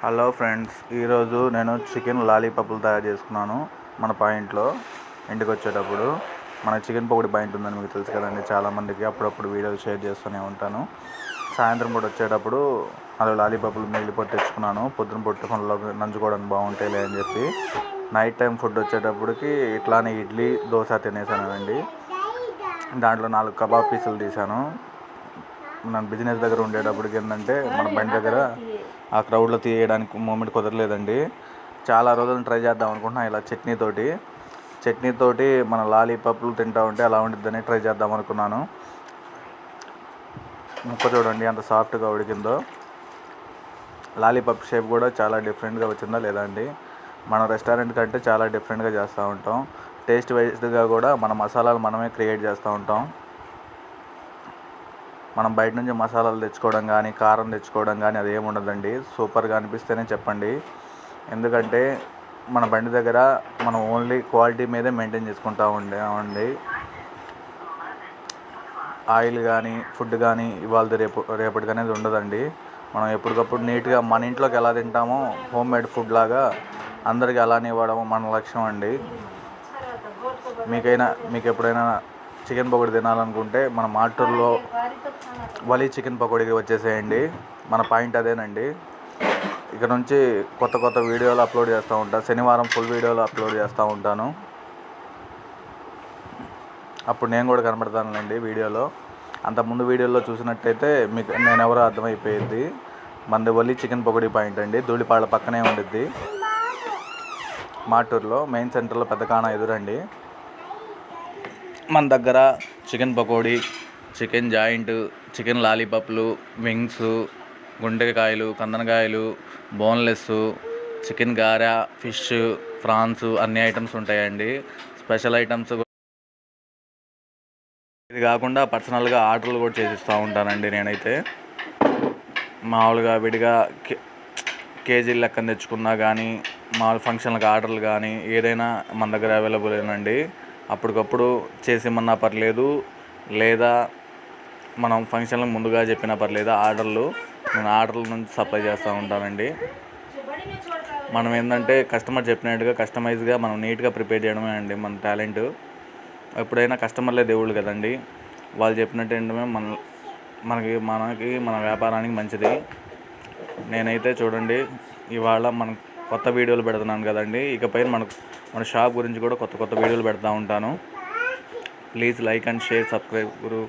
Hello friends ఈరోజు నేను chicken లాలీపాప్లు తయారు చేసుకున్నాను మన పాయింట్లో ఇంటికి వచ్చేటప్పుడు మన చికెన్ పకోడీ పాయింట్ ఉందని మీకు తెలుసు కదండి చాలామందికి అప్పుడప్పుడు వీడియోలు షేర్ చేస్తూనే ఉంటాను. సాయంత్రం పూట వచ్చేటప్పుడు అలా లాలీపాప్లు మిగిలిపోతే తెచ్చుకున్నాను. పొద్దున పొట్టు పనుల్లో నంచుకోవడానికి బాగుంటాయిలే అని చెప్పి. నైట్ టైం ఫుడ్ వచ్చేటప్పటికి ఇట్లానే ఇడ్లీ దోశ తినేసానండి దాంట్లో నాలుగు కబాబ్ పీసులు తీసాను మన బిజినెస్ దగ్గర ఉండేటప్పటికి ఏంటంటే మన బండి దగ్గర ఆ క్రౌడ్లో తీయడానికి మూమెంట్ కుదరలేదండి. చాలా రోజులు ట్రై చేద్దాం అనుకుంటున్నా ఇలా చట్నీతోటి చట్నీతోటి మన లాలీపాప్లు తింటా ఉంటే అలా ఉంటుందని ట్రై చేద్దాం అనుకున్నాను. ముక్క చూడండి అంత సాఫ్ట్గా ఉడికిందో. లాలీపాప్ షేప్ కూడా చాలా డిఫరెంట్గా వచ్చిందా లేదా అండి? మన రెస్టారెంట్ కంటే చాలా డిఫరెంట్గా చేస్తూ ఉంటాం. టేస్ట్ వైజ్గా కూడా మన మసాలాలు మనమే క్రియేట్ చేస్తూ ఉంటాం. మనం బయట నుంచి మసాలాలు తెచ్చుకోవడం కానీ కారం తెచ్చుకోవడం కానీ అది ఏమి ఉండదండి. సూపర్గా అనిపిస్తేనే చెప్పండి. ఎందుకంటే మన బండి దగ్గర మనం ఓన్లీ క్వాలిటీ మీదే మెయింటైన్ చేసుకుంటూ ఉండేమండి ఆయిల్ కానీ ఫుడ్ కానీ ఇవాళ రేపు రేపటికి అనేది ఉండదండి. మనం ఎప్పటికప్పుడు నీట్గా మన ఇంట్లోకి ఎలా తింటామో హోమ్ మేడ్ ఫుడ్ లాగా అందరికీ అలానే ఇవ్వడం మన లక్ష్యం అండి. మీకైనా మీకు ఎప్పుడైనా చికెన్ పకోడీ తినాలనుకుంటే మన మాటూరులో వలీ చికెన్ పకోడీకి వచ్చేసేయండి. మన పాయింట్ అదేనండి. ఇక నుంచి కొత్త కొత్త వీడియోలు అప్లోడ్ చేస్తూ ఉంటాను శనివారం ఫుల్ వీడియోలు అప్లోడ్ చేస్తూ ఉంటాను. అప్పుడు నేను కూడా కనబడతానులేండి వీడియోలో. అంత ముందు వీడియోలో చూసినట్టయితే మీకు నేను ఎవరో అర్థమైపోయింది మనది వల్లి చికెన్ పకోడీ పాయింట్ అండి. ధూళిపాళ్ళ పక్కనే ఉండిద్ది. మాటూరులో మెయిన్ సెంటర్లో పెద్ద కాణ ఎదురండి. మన దగ్గర chicken pakodi chicken joint chicken లాలీపాప్లు wings గుండెకాయలు కందనకాయలు బోన్లెస్ చికెన్ గారె ఫిష్ ఫ్రాన్స్ అన్ని ఐటమ్స్ ఉంటాయండి. స్పెషల్ ఐటమ్స్ ఇది కాకుండా పర్సనల్గా ఆర్డర్లు కూడా చేసిస్తూ ఉంటానండి నేనైతే. మామూలుగా విడిగా కే లెక్కన తెచ్చుకున్నా కానీ మామూలు ఫంక్షన్లకు ఆర్డర్లు కానీ ఏదైనా మన దగ్గర అవైలబుల్ ఏనండి. అప్పటికప్పుడు చేసిమన్నా పర్లేదు లేదా మనం ఫంక్షన్లకు ముందుగా చెప్పినా పర్లేదు ఆర్డర్లు. నేను ఆర్డర్ల నుంచి సప్లై చేస్తూ ఉంటానండి. మనం ఏంటంటే కస్టమర్ చెప్పినట్టుగా కస్టమైజ్గా మనం నీట్గా ప్రిపేర్ చేయడమే అండి మన టాలెంట్. ఎప్పుడైనా కస్టమర్లే దేవుళ్ళు కదండి. వాళ్ళు చెప్పినట్టు ఏంటమే మన మనకి మనకి మన వ్యాపారానికి మంచిది. నేనైతే చూడండి ఇవాళ మనం కొత్త వీడియోలు పెడుతున్నాను కదండి. ఇకపై మనకు మన షాప్ గురించి కూడా కొత్త కొత్త వీడియోలు పెడతా ఉంటాను. Please like and share subscribe Guru.